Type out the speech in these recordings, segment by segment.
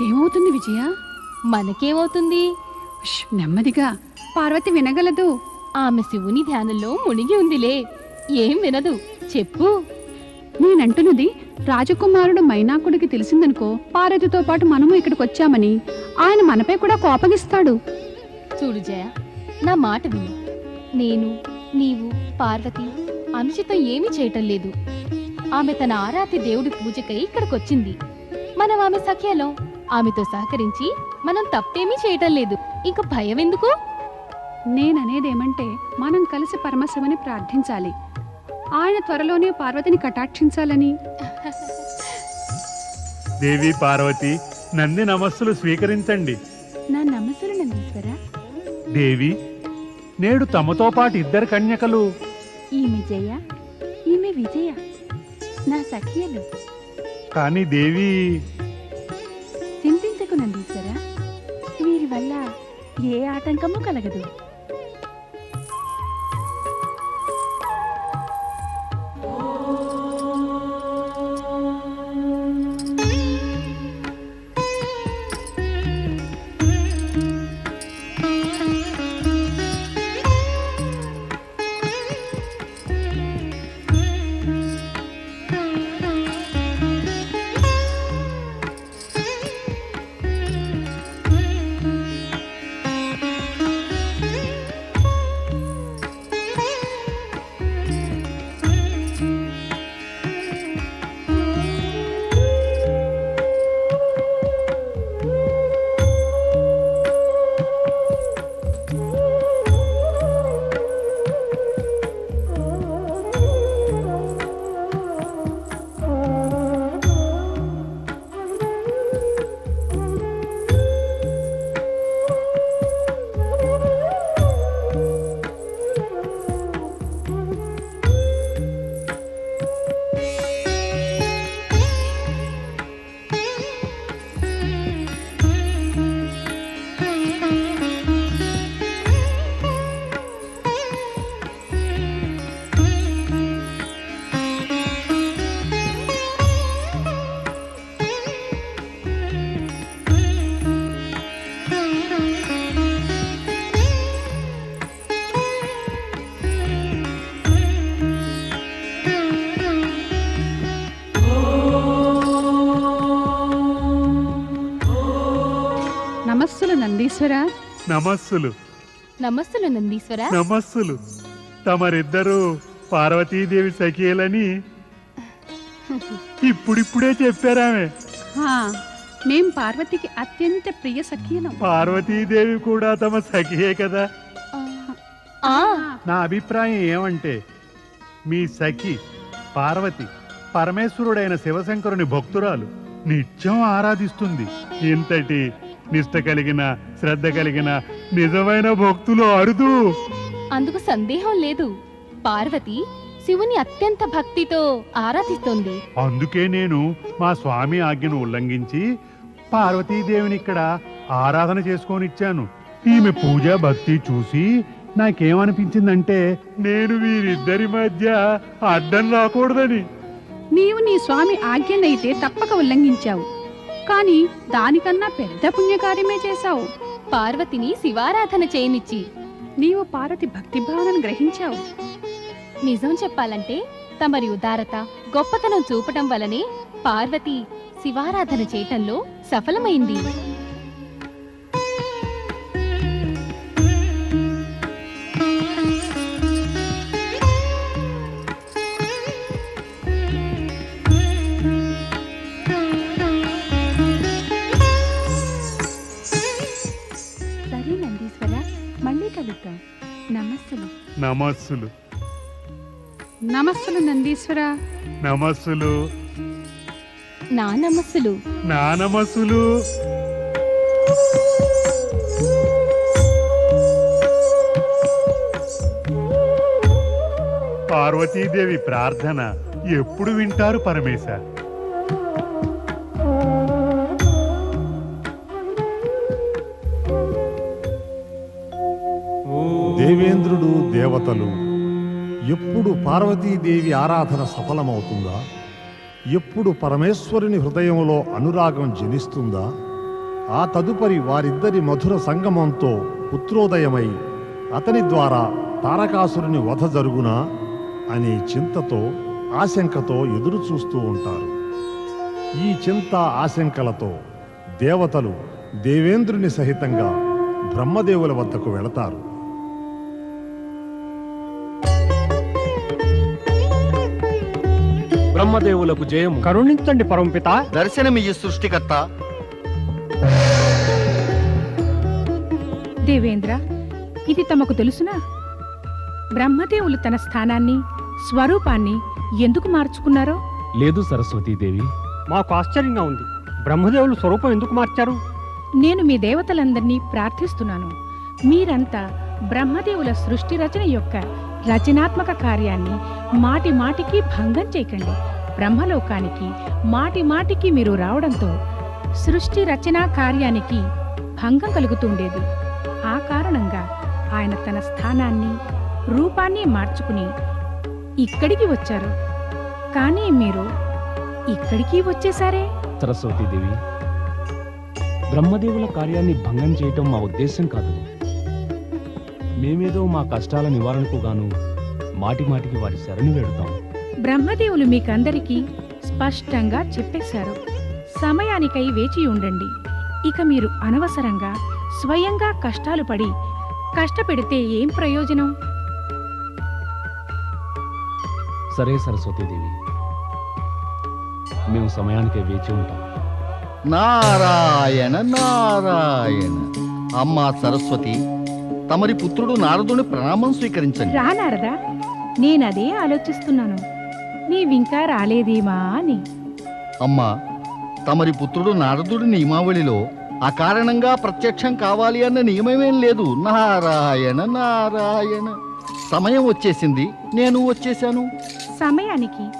మనకేమవుతుంది విజయ? మనకేమవుతుంది? ఉష్, నెమ్మదిగా. పార్వతి వినగలదు. ఆమె శివుని ధ్యానంలో మునిగి ఉందిలే. ఏం వినదు. చెప్పు. నేనంటున్నది రాజకుమారుడు మైనాకుడికి తెలిసిందనుకో పార్వతితో పాటు మనము ఇక్కడికి వచ్చామని ఆయన మనపై కూడా కోపగిస్తాడు. చూడు జయ నా మాట విను. నేను నీవు పార్వతి అనుచితం ఏమీ చేయటం లేదు. ఆమె తన ఆరాతి దేవుడి పూజకై ఇక్కడికొచ్చింది. మనం ఆమె సఖ్యలం. ఆమెతో సహకరించి మనం తప్పేమీ చేయటం లేదు. ఇంక భయం ఎందుకు? నేననేదేమంటే మనం కలిసి పరమశివుని ప్రార్థించాలి. ఆయన త్వరలోనే పార్వతిని కటాక్షించాలని. దేవి పార్వతి నంది నమస్సులు స్వీకరించండి. నా నమస్సులు నందీశ్వర. దేవి నేడు తమతో పాటు ఇద్దరు కన్యకలు. ఈమె జయ ఈమె విజయ. నా సఖియలు. కానీ దేవి చింతించకు వీరి వల్ల ఏ ఆటంకము కలగదు. నందీశ్వర నమస్సులు. నమస్సులు నందీశ్వర? నమస్సులు. తమరిద్దరూ పార్వతీదేవి సఖీలని ఇప్పుడిప్పుడే చెప్పారామె. మేం పార్వతికి అత్యంత ప్రియ సఖీలం. పార్వతీదేవి కూడా తమ సఖియే కదా. నా అభిప్రాయం ఏమంటే మీ సఖి పార్వతి పరమేశ్వరుడైన శివశంకరుని భక్తురాలు నిత్యం ఆరాధిస్తుంది. ఇంతటి నిష్ట కలిగిన శ్రద్ధ కలిగిన నిజమైన భక్తులు అరుదు అందుకు సందేహం లేదు. పార్వతి శివుని అత్యంత భక్తితో ఆరాధిస్తోంది. అందుకే నేను మా స్వామి ఆజ్ఞను ఉల్లంఘించి పార్వతీదేవిని ఇక్కడ ఆరాధన చేసుకొనిచ్చాను. ఈమె పూజ భక్తి చూసి నాకేమనిపించిందంటే నేను వీరిద్దరి మధ్య అడ్డం రాకూడదని. నీవు నీ స్వామి ఆజ్ఞనైతే తప్పక ఉల్లంఘించావు. కానీ దానికన్నా పెద్ద పుణ్యకార్యమే చేశావు. పార్వతిని శివారాధన చేయనిచ్చి. నీవు పార్వతి భక్తి భావనను గ్రహించావు. నిజం చెప్పాలంటే తమరి ఉదారత గొప్పతనం చూపటం వలనే పార్వతి శివారాధన చేయటంలో సఫలమైంది. నమస్సులు. నమస్సులు. నమస్సులు నందీశ్వర. నమస్సులు. నా నమస్సులు. నా నమస్సులు. పార్వతీదేవి ప్రార్థన ఎప్పుడు వింటారు పరమేశ దేవతలు ఎప్పుడు పార్వతీదేవి ఆరాధన సఫలమవుతుందా? ఎప్పుడు పరమేశ్వరుని హృదయంలో అనురాగం జనిస్తుందా? ఆ తదుపరి వారిద్దరి మధుర సంగమంతో పుత్రోదయమై అతని ద్వారా తారకాసురుని వధ జరుగునా? అనే చింతతో ఆశంకతో ఎదురు చూస్తూ ఉంటారు. ఈ చింత ఆశంకలతో దేవతలు దేవేంద్రుని సహితంగా బ్రహ్మదేవుల వద్దకు వెళతారు. బ్రహ్మదేవులకు జయము. కరుణించండి పరమపిత. దర్శనమియ్యి సృష్టికర్త. దేవేంద్ర ఇది తమకు తెలుసునా? బ్రహ్మదేవులు తన స్థానాన్ని స్వరూపాన్ని ఎందుకు మార్చుకున్నారో? లేదు సరస్వతీదేవి మాకు ఆశ్చర్యంగా ఉంది. బ్రహ్మదేవులు స్వరూపం ఎందుకు మార్చారు? నేను మీ దేవతలందరినీ ప్రార్థిస్తున్నాను. మీరంతా బ్రహ్మదేవుల సృష్టి రచన యొక్క రచనాత్మక కార్యాన్ని మాటి మాటికి భంగం చేయకండి. బ్రహ్మలోకానికి మాటి మాటికి మీరు రావడంతో సృష్టి రచనా కార్యానికి భంగం కలుగుతుండేది ఆ కారణంగా ఆయన తన స్థానాన్ని రూపాన్ని మార్చుకుని ఇక్కడికి వచ్చారు. కానీ మీరు ఇక్కడికి వచ్చేసారే? సరస్వతీదేవి బ్రహ్మదేవుల కార్యాన్ని భంగం చేయటం మా ఉద్దేశం కాదు. మేమేదో మా కష్టాల నివారణకు గాను మాటి మాటికి వారి శరణి వేడుతాం. బ్రహ్మదేవులు మీకందరికీ స్పష్టంగా చెప్పేశారు. సమయానికై వేచి ఉండండి. ఇక మీరు అనవసరంగా స్వయంగా కష్టాలు పడి కష్టపెడితే ఏం ప్రయోజనం? సరే సరస్వతీదేవి మేము సమయానికే వేచి ఉంటాం. నారాయణ నారాయణ. అమ్మా సరస్వతి తమరి పుత్రుడు నారదుని ప్రణామం స్వీకరించండి. రానారదా నేనదే ఆలోచిస్తున్నాను. నీవింకా రాలేదేమా అని. అమ్మా తమరి పుత్రుడు నారదుడి నియమావళిలో అకారణంగా ప్రత్యక్షం కావాలి అన్న నియమమేం లేదు. నారాయణ నారాయణ. సమయం వచ్చేసింది. నేను వచ్చేశాను. సమయానికి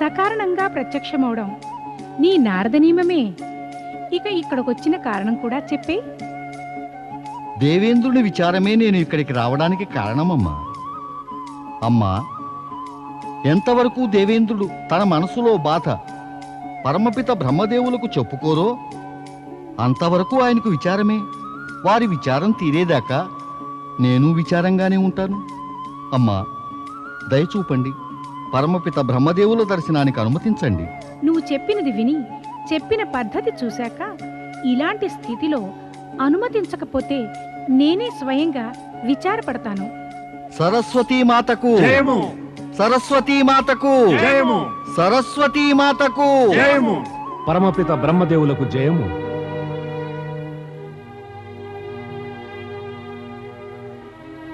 సకారణంగా ప్రత్యక్షమవడం నీ నారద నియమమే. ఇక ఇక్కడికొచ్చిన కారణం కూడా చెప్పే. దేవేంద్రుని విచారమే నేను ఇక్కడికి రావడానికి కారణమమ్మా. అమ్మా ఎంతవరకు దేవేంద్రుడు తన మనసులో బాధ పరమపిత బ్రహ్మదేవులకు చెప్పుకోరో అంతవరకు ఆయనకు విచారమే. వారి విచారం తీరేదాకా నేను విచారంగానే ఉంటాను. అమ్మా దయచూపండి పరమపిత బ్రహ్మదేవుల దర్శనానికి అనుమతించండి. నువ్వు చెప్పినది విని చెప్పిన పద్ధతి చూశాక ఇలాంటి స్థితిలో అనుమతించకపోతే నేనే స్వయంగా విచారపడతాను. సరస్వతీ మాతకు జయము. సరస్వతీ మాతకు. జయము. సరస్వతీ మాతకు. జయము. పరమపిత బ్రహ్మదేవులకు జయము.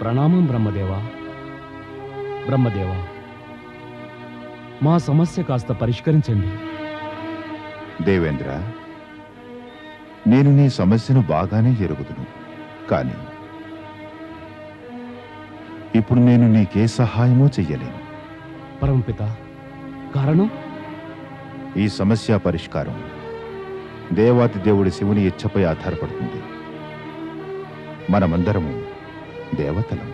ప్రణామం బ్రహ్మదేవా. బ్రహ్మదేవా మా సమస్య కాస్త పరిష్కరించండి. దేవేంద్ర నేను నీ సమస్యను బాగానే ఎరుగుదును కానీ ఇప్పుడు నేను నీకే సహాయమూ చెయ్యలేను. పరమపిత కారణం? ఈ సమస్య పరిష్కారం. దేవాతి దేవుడి శివుని ఇచ్చపై ఆధారపడుతుంది. మనమందరము దేవతలం.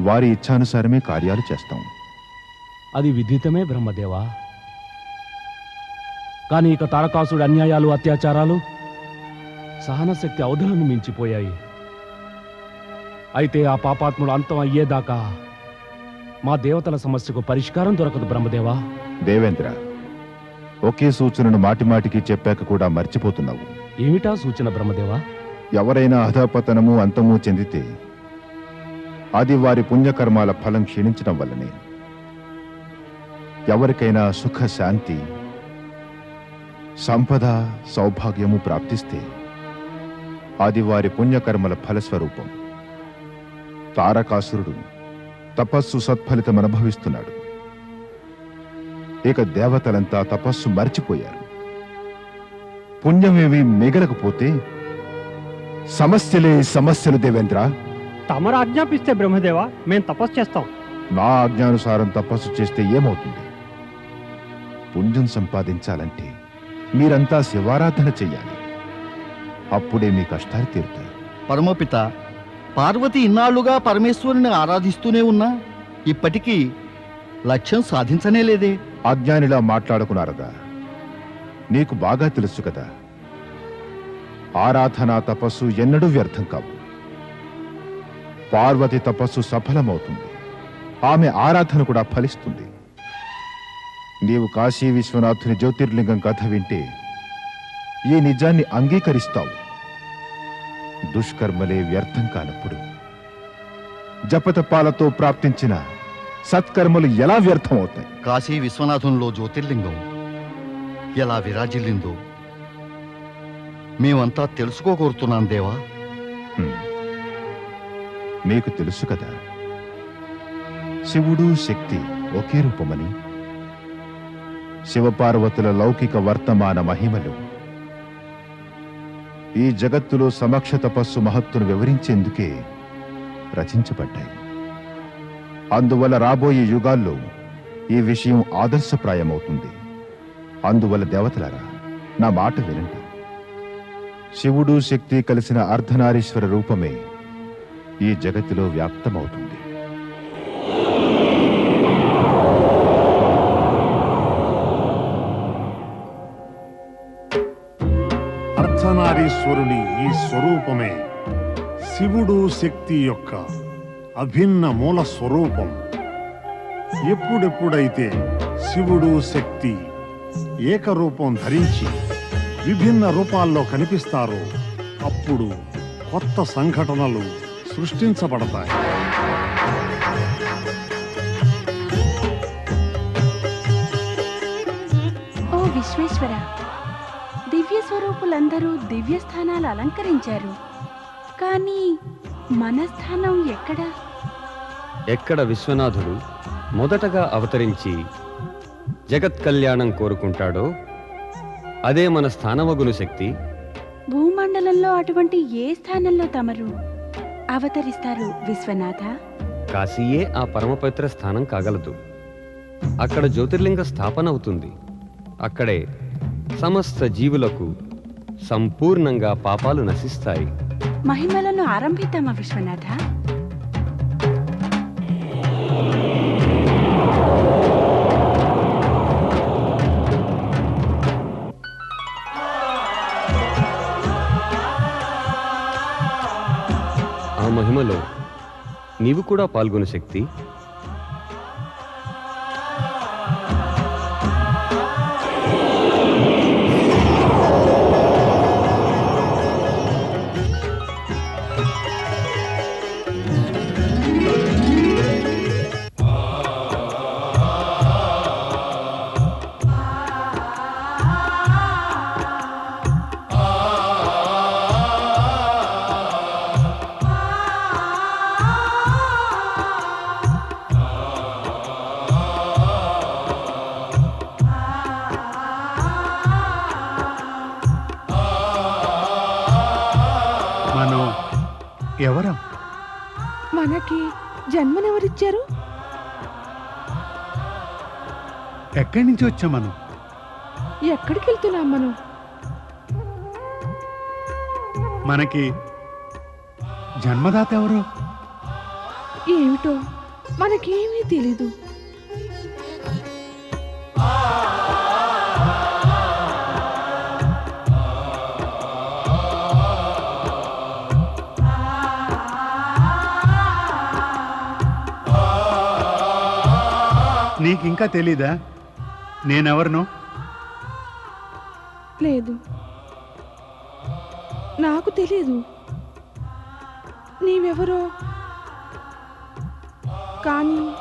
వారి ఇచ్ఛానుసారమే కార్యాలు చేస్తాం. అది విదితమే బ్రహ్మదేవా. కానీ ఇక తారకాసుడి అన్యాయాలు అత్యాచారాలు సహనశక్తి అవధులను మించిపోయాయి. అయితే ఆ పాపాత్ముడు అంతం అయ్యేదాకా మా దేవతల సమస్యకు పరిష్కారం దొరకదు బ్రహ్మదేవా. దేవేంద్ర ఒకే సూచనను మాటిమాటికి చెప్పాక కూడా మర్చిపోతున్నావు. ఏమిటా సూచన బ్రహ్మదేవా? ఎవరైనా అధపతనము అంతము చెందితే అది వారి పుణ్యకర్మాల ఫలం క్షీణించడం వల్లనే. ఎవరికైనా సుఖ శాంతి సంపద సౌభాగ్యము ప్రాప్తిస్తే అది వారి పుణ్యకర్మల ఫలస్వరూపం. తారకాసురుడు తపస్సు సత్ఫలితం అనుభవిస్తున్నాడు. ఇక దేవతలంతా తపస్సు మర్చిపోయారు. పుణ్యమేవి మిగలకపోతే సమస్యలే సమస్యలు దేవేంద్ర. తమరు ఆజ్ఞాపిస్తే బ్రహ్మదేవ మేం తపస్సు చేస్తాం. నా ఆజ్ఞానుసారం తపస్సు చేస్తే ఏమవుతుంది? పుణ్యం సంపాదించాలంటే మీరంతా శివారాధన చెయ్యాలి. అప్పుడే మీ కష్టాలు తీరుతాయి. పరమపిత పార్వతి ఇన్నాళ్ళుగా పరమేశ్వరుని ఆరాధిస్తూనే ఉన్నా ఇప్పటికీ లక్ష్యం సాధించనే లేదే. అజ్ఞానిలా మాట్లాడుకున్నారదా? నీకు బాగా తెలుసు కదా. ఆరాధన తపస్సు ఎన్నడూ వ్యర్థం కావు. పార్వతి తపస్సు సఫలమవుతుంది. ఆమె ఆరాధన కూడా ఫలిస్తుంది. నీవు కాశీ విశ్వనాథుని జ్యోతిర్లింగం కథ వింటే ఈ నిజాన్ని అంగీకరిస్తావు. దుష్కర్మలే వ్యర్థం కానప్పుడు. జపతపాలతో ప్రాప్తించిన సత్కర్మలు ఎలా వ్యర్థమవుతాయి? కాశీ విశ్వనాథంలో జ్యోతిర్లింగం ఎలా విరాజిల్లిందో మేమంతా తెలుసుకోగోరుతున్నాం దేవా. మీకు తెలుసు కదా. శివుడు శక్తి ఒకే రూపమని. శివపార్వతుల లౌకిక వర్తమాన మహిమలు ఈ జగత్తులో సమక్ష తపస్సు మహత్తును వివరించేందుకే రచించబడ్డాయి. అందువల్ల రాబోయే యుగాల్లో ఈ విషయం ఆదర్శప్రాయమవుతుంది. అందువల్ల దేవతలారా నా మాట వినండి. శివుడు శక్తి కలిసిన అర్ధనారీశ్వర రూపమే ఈ జగత్తులో వ్యాప్తమవుతుంది. పరమేశ్వరుని ఈ స్వరూపమే శివుడు శక్తి యొక్క అభిన్న మూల స్వరూపం. ఎప్పుడెప్పుడైతే శివుడు శక్తి ఏకరూపం ధరించి విభిన్న రూపాల్లో కనిపిస్తారో అప్పుడు కొత్త సంఘటనలు సృష్టించబడతాయి. ఓ విశ్వేశ్వర స్వరూపులందరూ దివ్య స్థానాలు అలంకరించారు. కానీ మన స్థానం ఎక్కడ? ఎక్కడ విశ్వనాథుడు మొదటగా అవతరించి జగత్ కళ్యాణం కోరుకుంటాడో అదే మన స్థానమగును శక్తి. భూమండలంలో అటువంటి ఏ స్థానంలో తమరు అవతరిస్తారు విశ్వనాథ? కాశీయే ఆ పరమపవిత్ర స్థానం కాగలదు. అక్కడ జ్యోతిర్లింగ స్థాపన అవుతుంది. అక్కడే సమస్త జీవులకు సంపూర్ణంగా పాపాలు నశిస్తాయి. మహిమలను ఆరంభిద్దామా విశ్వనాథ? ఆ మహిమలో నీవు కూడా పాల్గొను శక్తి. ఎక్కడి నుంచి వచ్చాం మనం? ఎక్కడికి వెళ్తున్నాం మనం? మనకి జన్మదాత ఎవరు? ఏమిటో మనకేమీ తెలీదు. నీకింకా తెలీదా? నేనెవరినో? లేదు. నాకు తెలీదు. నీవెవరో? కానీ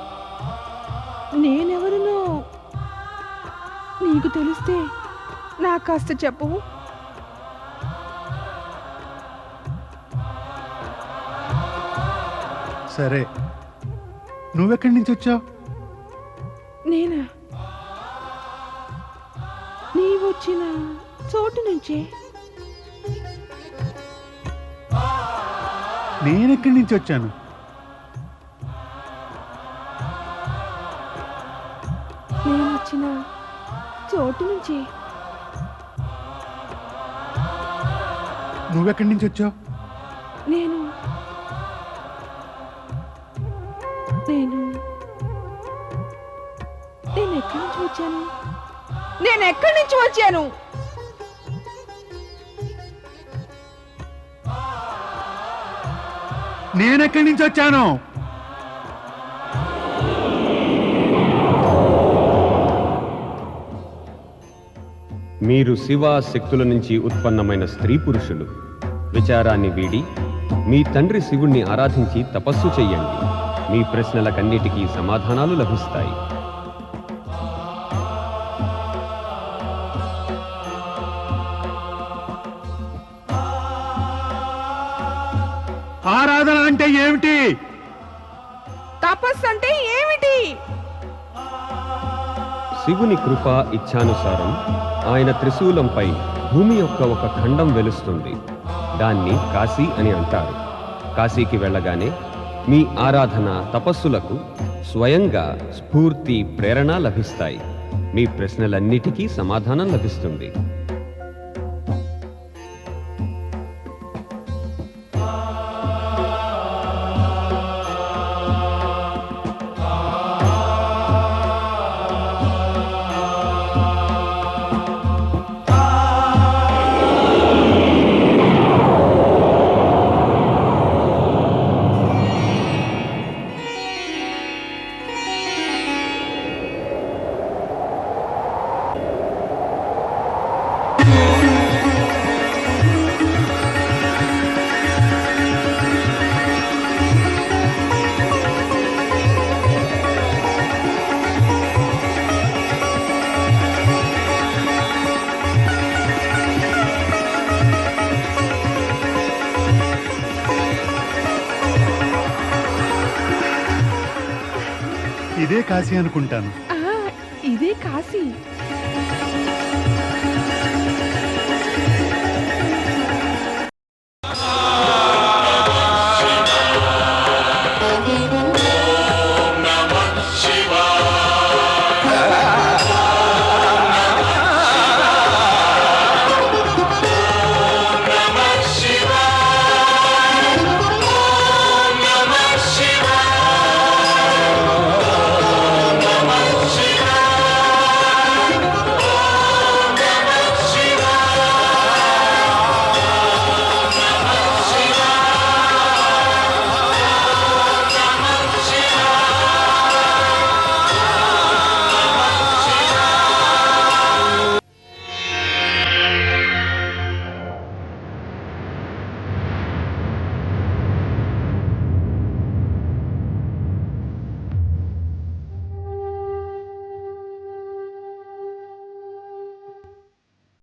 నేనెవరినో నీకు తెలిస్తే నాకు కాస్త చెప్పవు. సరే. నువ్వెక్కడి నుంచి వచ్చావు? నేనెక్కడి నుంచి వచ్చాను? నేను వచ్చిన చోటు నుంచే. నువ్వెక్కడి నుంచి వచ్చావు? నేను నేను నేను ఎక్కడి నుంచి వచ్చాను? నేను ఎక్కడి నుంచి వచ్చాను? నేనెక్కడి నుంచి వచ్చాను? మీరు శివ శక్తుల నుంచి ఉత్పన్నమైన స్త్రీ పురుషులు. విచారాన్ని వీడి మీ తండ్రి శివుణ్ణి ఆరాధించి తపస్సు చెయ్యండి. మీ ప్రశ్నలకన్నిటికీ సమాధానాలు లభిస్తాయి. శివుని కృప ఇచ్ఛానుసారం ఆయన త్రిశూలంపై భూమి యొక్క ఒక ఖండం వెలుస్తుంది. దాన్ని కాశీ అని అంటారు. కాశీకి వెళ్ళగానే మీ ఆరాధన తపస్సులకు స్వయంగా స్ఫూర్తి ప్రేరణ లభిస్తాయి. మీ ప్రశ్నలన్నిటికీ సమాధానం లభిస్తుంది. ఇదే కాశీ అనుకుంటాను. ఇదే కాశీ.